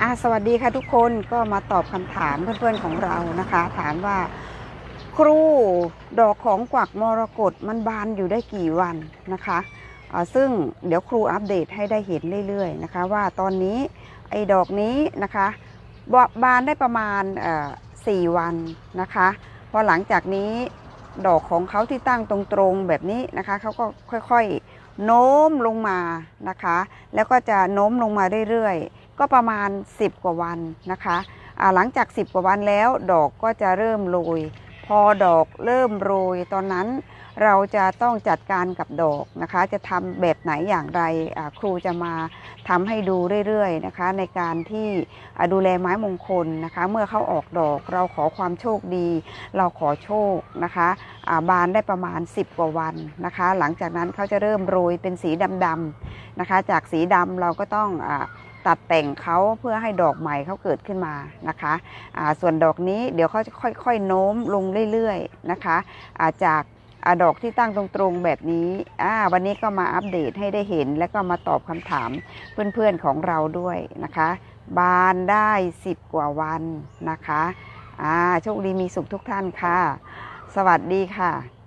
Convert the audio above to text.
อะสวัสดีค่ะทุกคนก็มาตอบคำถามเพื่อนๆของเรานะคะ ถามว่า ครูดอกของกวักมรกตมันบานอยู่ได้กี่วันนะคะซึ่งเดี๋ยวครูอัปเดตให้ได้เห็นเรื่อยๆนะคะ ว่าตอนนี้ไอ้ดอกนี้นะคะบบานได้ประมาณสี่วันนะคะพอหลังจากนี้ดอกของเขาที่ตั้งตรงๆแบบนี้นะคะเขาก็ค่อยๆโน้มลงมานะคะ แล้วก็จะโน้มลงมาเรื่อยๆ ก็ประมาณ 10 กว่าวันนะคะหลังจาก 10 กว่าวันแล้วดอกก็จะเริ่มโรย พอดอกเริ่มโรยตอนนั้นเราจะต้องจัดการกับดอกนะคะ จะทำแบบไหนอย่างไรครูจะมาทำให้ดูเรื่อยๆนะคะ ในการที่ดูแลไม้มงคลนะคะ เมื่อเขาออกดอกเราขอความโชคดี เราขอโชคนะคะาบานได้ประมาณ 10 กว่าวันนะคะ หลังจากนั้นเขาจะเริ่มโรยเป็นสีดำๆนะคะ จากสีดำเราก็ต้องอ ตัดแต่งเขาเพื่อให้ดอกใหม่เขาเกิดขึ้นมานะคะอ่าส่วนดอกนี้เดี๋ยวเขาจะค่อยๆโน้มลงเรื่อยๆนะคะอ่าจากอาดอกที่ตั้งตรงๆแบบนี้อ่าวันนี้ก็มาอัปเดตให้ได้เห็น และก็มาตอบคำถามเพื่อนๆของเราด้วยนะคะ บานได้ 10 กว่าวันนะคะอ่าโชคดีมีสุขทุกท่านค่ะ สวัสดีค่ะ